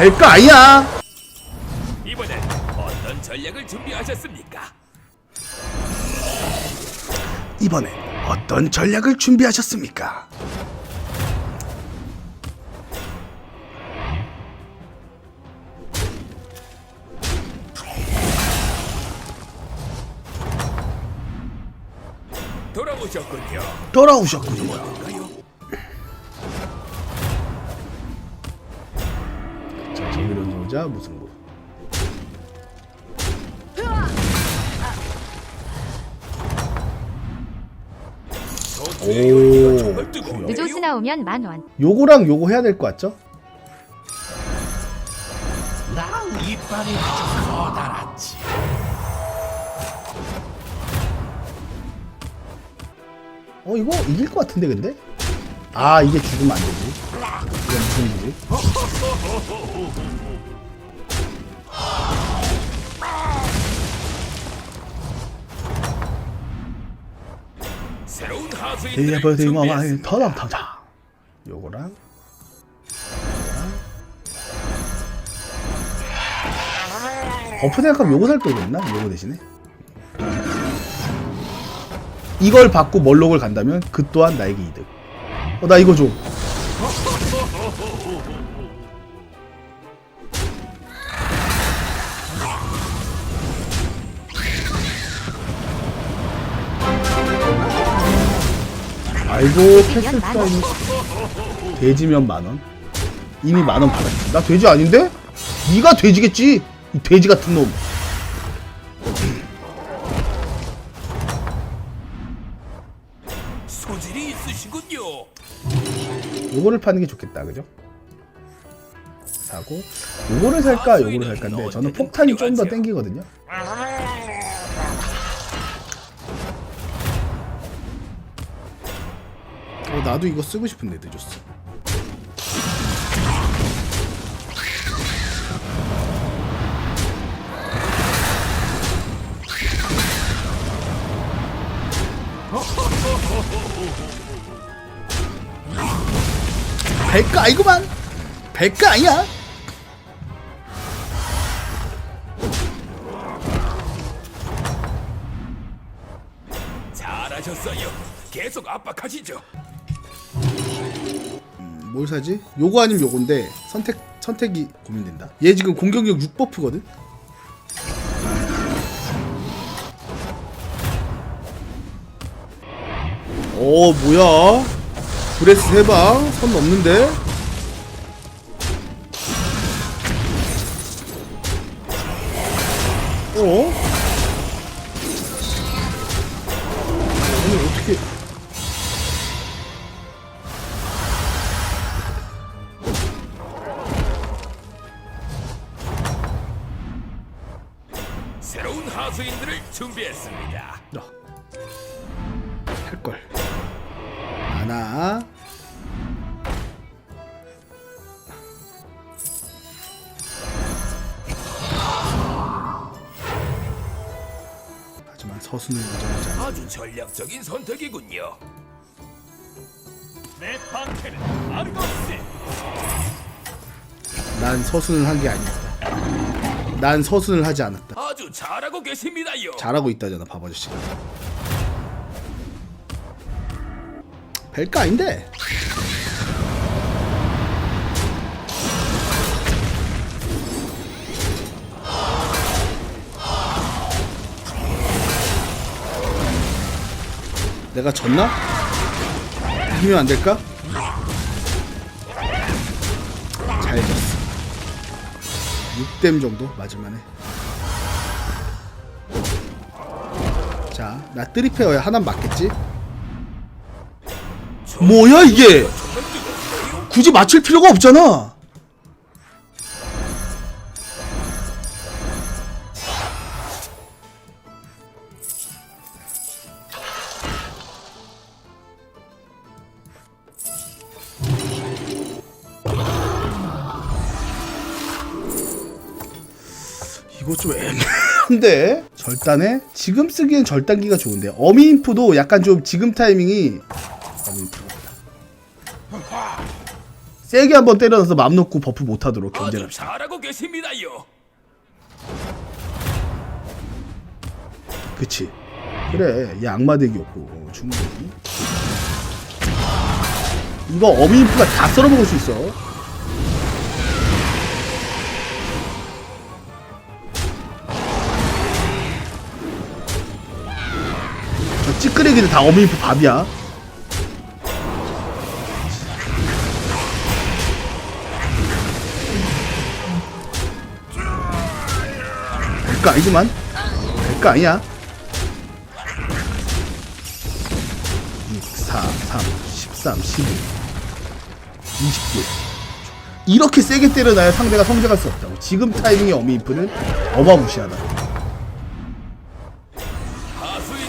별거 아니야 이번엔 어떤 전략을 준비하셨습니까? 이번에 어떤 전략을 준비하셨습니까? 돌아오셨군요. 돌아오셨군요 자 정의로운 소자 무승부 오. 느조스 나오면 만 원. 요거랑 요거 해야 될 것 같죠? 나 이빨이 아주 커다랗지. 어 이거 이길 것 같은데 근데? 아 이게 죽으면 안 되지 이건 무슨 일이지? 새로운 하수인들을 대버대마마의 준비했습니다. 터당 터당 요거랑 버프 생각하면 요거 살 걸 그랬나? 요거 대신에 이걸 받고 멀록을 간다면 그 또한 나에게 이득 어 나 이거 줘 아이고 캐슬 타임 돼지면 만원? 이미 만원 받았지. 나 돼지 아닌데? 네가 돼지겠지? 이 돼지 같은 놈. 소질이 있으시군요. 요거를 파는 게 좋겠다 그죠? 사고. 요거를 살까? 요거를 살까인데 저는 폭탄이 좀 더 땡기거든요 어 나도 이거 쓰고 싶은데 늦었어 백가 아니구만 백가 아니야 잘하셨어요. 계속 압박하시죠. 뭘 사지? 요거 아니면 요건데 선택 선택이 고민된다. 얘 지금 공격력 6버프거든. 어 뭐야? 브레스 해봐. 선 넘는데. 서순을 인정하지 아주 전략적인 선택이군요. 내 방패는 아르거스. 난 서순을 한 게 아니었다 난 서순을 하지 않았다 아주 잘하고 계십니다요. 잘하고 있다잖아 밥 아저씨가 별거 아닌데 내가 졌나? 이기면 안 될까? 잘 졌어 6댐 정도 맞을만해 자, 나 트리페어야 하나 맞겠지? 뭐야 이게? 굳이 맞출 필요가 없잖아. 애매한데 절단에 지금 쓰기엔 절단기가 좋은데 어미 인프도 약간 좀 지금 타이밍이 어미 인프 세게 한번 때려놔서 맘 놓고 버프 못하도록 견제를 아주 합시다. 잘하고 계십니다요. 그치. 그래 이 악마 대기였고 충분히. 이거 어미 인프가 다 썰어먹을 수 있어 찌끄레기들 다 어미인프 밥이야 별거 아니지만 별거 아니야 6, 4, 3, 13, 12, 20개. 이렇게 세게 때려놔야 상대가 성장할 수 없다고. 지금 타이밍의 어미인프는 어마무시하다.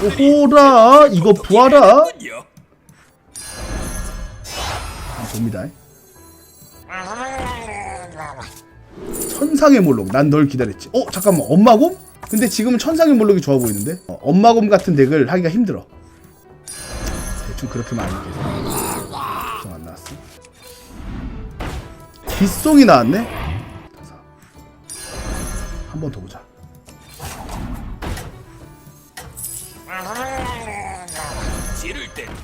오호라, 이거 부하라. 한번 봅니다. 천상의 몰록. 난 널 기다렸지. 어, 잠깐만. 엄마곰? 근데 지금은 천상의 몰록이 좋아 보이는데? 어, 엄마곰 같은 덱을 하기가 힘들어. 대충 그렇게 많이 계속. 구성 안 나왔어. 빗송이 나왔네? 한번 더 보자.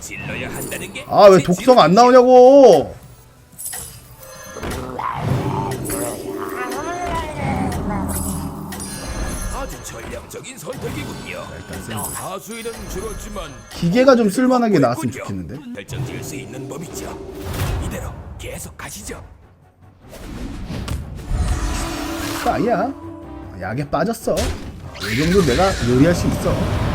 질러야 한다는 게. 아, 왜제 독성 안. 나오냐고! 아주 전략적인 선택이군요. 하수인은 줄었지만 기계가 좀 쓸만하게 나왔으면 좋겠는데? 결정 지을 수 있는 법이죠. 이대로 계속 가시죠. 아니야. 약에 빠졌어. 이 정도 내가 요리할 수 있어.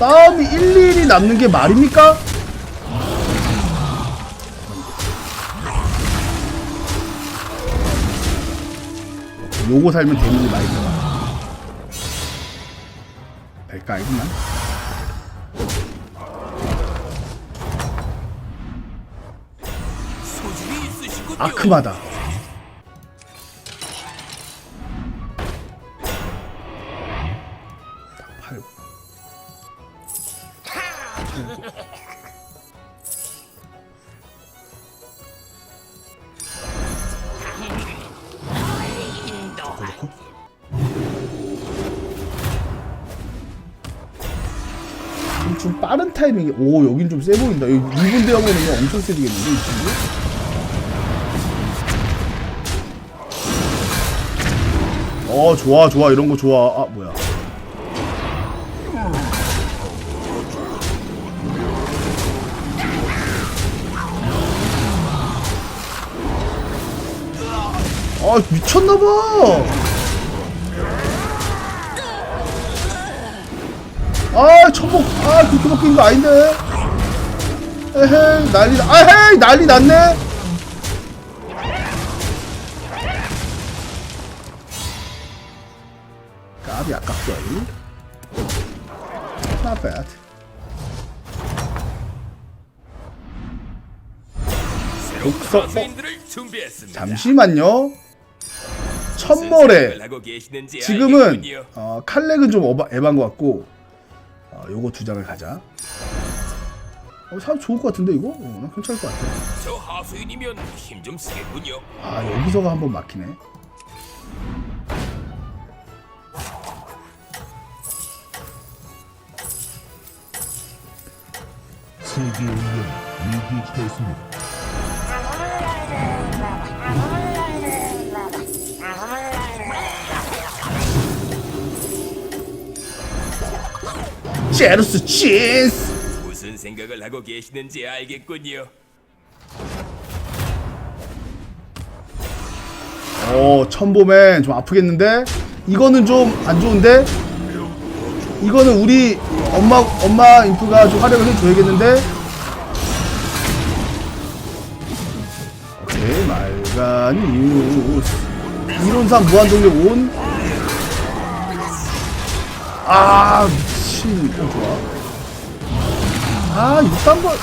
싸움이 1, 2일이 남는 게 말입니까? 요거 살면 데미지 많이 들어가. 될까 알구만. 아크마다. 타이밍이 오 여긴 좀 세 보인다. 2분 대형으로는 엄청 세지겠는데 이 친구? 어 좋아 좋아. 이런 거 좋아. 아 뭐야. 아 미쳤나봐 아 천복. 아 그렇게 먹힌 거 아닌데. 에헤이 난리 나. 아헤이 난리 났네. 까비 아깝죠 Not bad. 독서-. 잠시만요. 계시는지 지금은. 어, 칼렉은 좀 에반 것 같고 어, 요거 두 장을 가자 어, 사람 좋을 것 같은데 이거? 어, 나 괜찮을 것 같아 저 하수인이면 힘좀 쓰겠군요. 아 여기서가 한번 막히네 세계의 운명이 위기했습니다. 제루스 치스 무슨 생각을 하고 계시는지 알겠군요. 어 천보맨 좀 아프겠는데? 이거는 좀 안 좋은데? 이거는 우리 엄마 엄마 인프가 좀 활약을 해줘야겠는데? 오케이 말간 뉴스 이론상 무한동력 온. 아 미 친 어, 좋아. 아 이딴 거.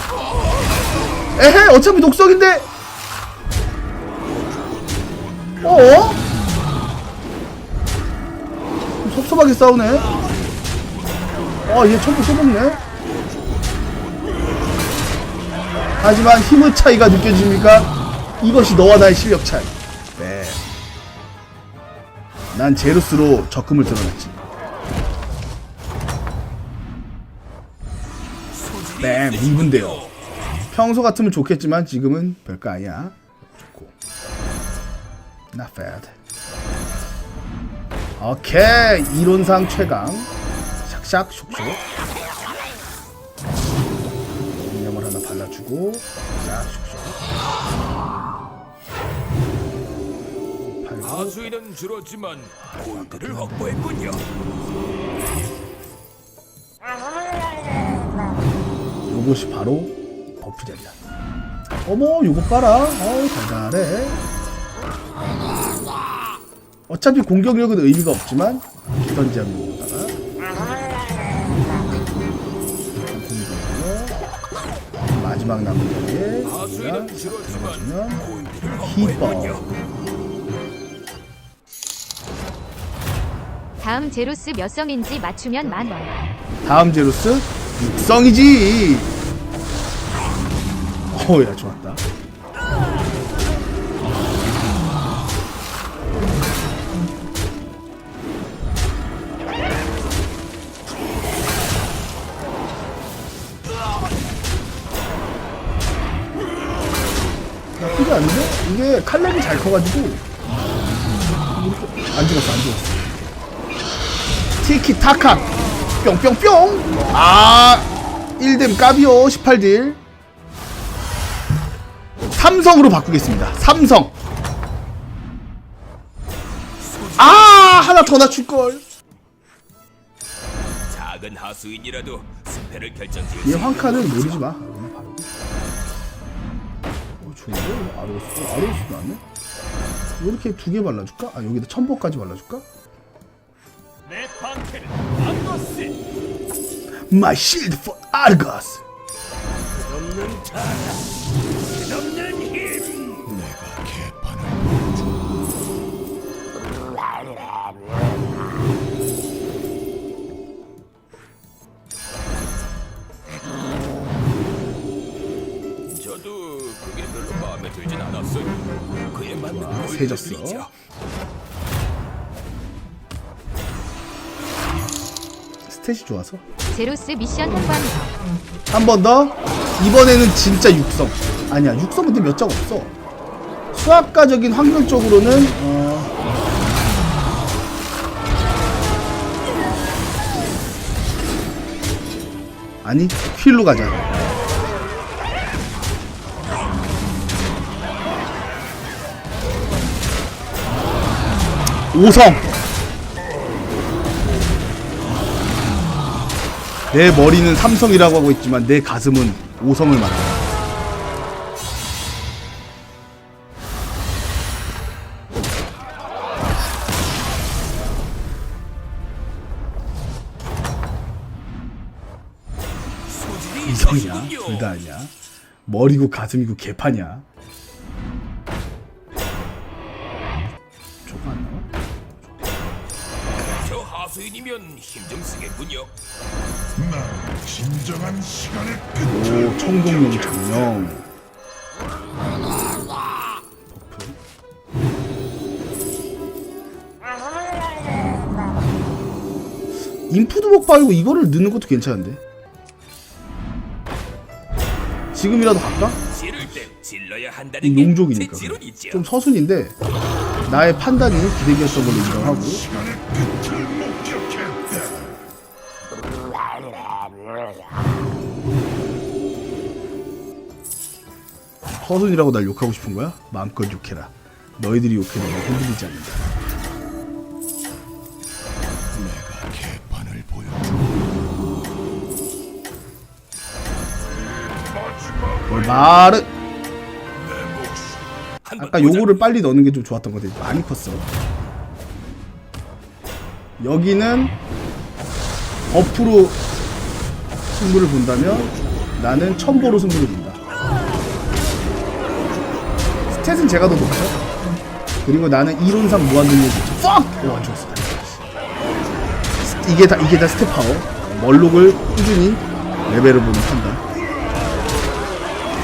에헤 어차피 독성인데. 어? 섭섭하게 싸우네. 아, 얘 첨부 써먹네. 하지만 힘의 차이가 느껴집니까? 이것이 너와 나의 실력 차이. 네. 난 제루스로 적금을 들어놨지. 네, 미분대요. 평소 같으면 좋겠지만 지금은 별거 아니야. 좋고. Not bad. 오케이 이론상 최강 샥샥 슉슉 양념을 하나 발라주고 자 슉슉 하수인은 줄었지만 골드를 확보했군요. 요것이 바로 버프젤이야 어머 요거 봐라 어우 달달해 어차피 공격력은 의미가 없지만 기던지 한번 보다가 마지막 남은 자리에 골드를 히버. 다음 제로스 몇 성인지 맞추면 만 원. 다음 제로스 육성이지 어야 좋았다. 나쁘지 않은데? 이게 칼날이 잘 커가지고. 이렇게 안 죽었어 안 죽었어. 티키타카. 뿅뿅뿅. 아! 1댐 까비오 18딜 삼성으로 바꾸겠습니다. 삼성. 아 하나 더 낮출 걸. 작은 하수인이라도 승패를 결정지을 얘수 황카는 노리지 마. 어 좋은데? 아로스 어, 아로스 나왔네 왜 이렇게 두 개 발라줄까? 아 여기다 첨보까지 발라줄까? 내 방패는 안거스 My shield for Argos 없는 타라. 없는 힘. 내가 개판을 저도 그게 별로 마음에 들진 않았어요. 그에 맞는 골드를 세졌어. 스탯이 좋아서 제로스 미션 홍보합니다. 한번 더. 이번에는 진짜 육성. 아니야, 육성 근데 몇장 없어. 수학가적인 확률적으로는 어... 아니, 휠로 가자. 오성. 내 머리는 삼성이라고 하고 있지만 내 가슴은 오성을. 소질이 이성이야. 둘 다 아니야. 머리고 가슴이고 개판이야. 수인이면 힘 좀 쓰겠군요 난 진정한 시간의 끝 오, 청동용 정령. 인푸드복 빨고 이거를 넣는 것도 괜찮은데. 지금이라도 갈까? 이 용족이니까. 지론이죠 좀 서순인데 나의 판단이 기대기였던 걸로 인정하고 서순이라고 날 욕하고 싶은 거야? 마음껏 욕해라. 너희들이 욕해도 나 흔들리지 않는다. 내가 개판을 보여줘 내 한번 아까. 요거를 빨리 넣는 게 좀 좋았던 건데 많이 컸어. 여기는 버프로 승부를 본다면 나는 첨보로 승부를 본다. 스탯은 제가 더 높죠. 그리고 나는 이론상 무한능력이 있죠. 퍽! 오, 안 죽었어. 이게 다 이게 다 스텝 파워. 멀록을 꾸준히 레벨을 보는 판단.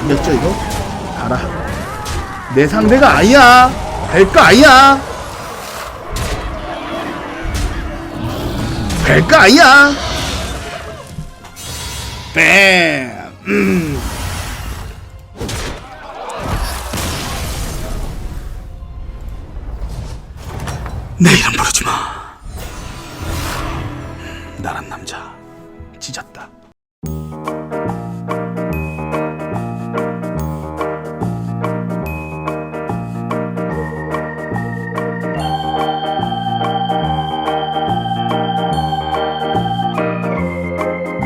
이겼죠 이거? 가라. 내 상대가 아니야. 뵐거 아니야. 뵐거 아니야. 뱀. 음. 내 이름 부르지 마.